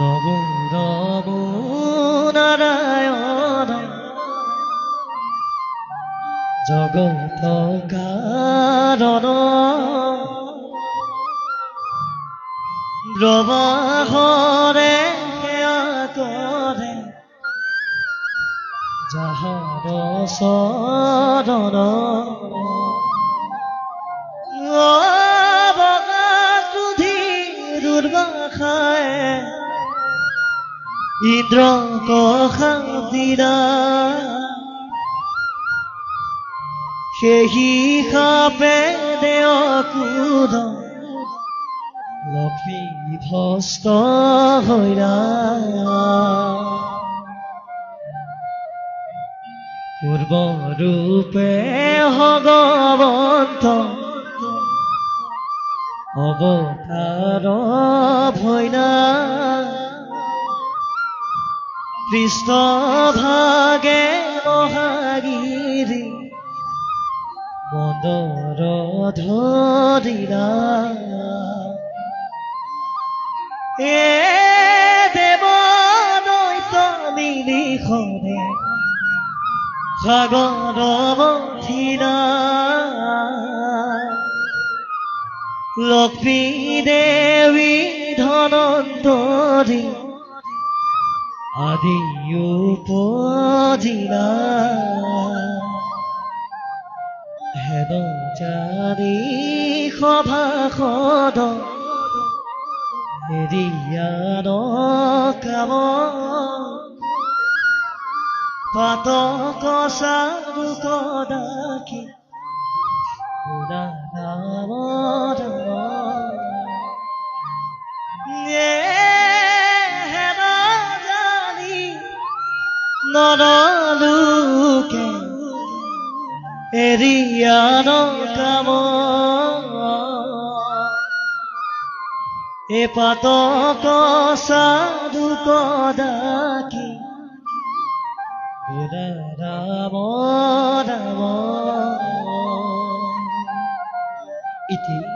নম নম নারায়ণ জগত কারণ ব্ৰহ্মাহৰে সেয়া কৰে যাহাৰ ইন্দ্ৰ কষাদিৰা সেহি সাপে দেও কুদ লক্ষ্মী ভস্ত হৈৰা পূৰ্বৰূপে ভগৱন্ত অৱতাৰ ভৈনা কৃষ্ণ ভাগে মহাগিৰি মদৰ ধৰিৰা এ দৈত মিলি খৰে সাগৰ লক্ষ্মী দেৱী ধনন্তৰী আদি উপজিলা হেদ জানি সভাসদ হেৰিয়াৰ কাম। পাত কচাৰু কদাকি। নৰলোকে এৰিয়ান কাম এ পাতক সাধু কদাকি রাম রাম। ইতি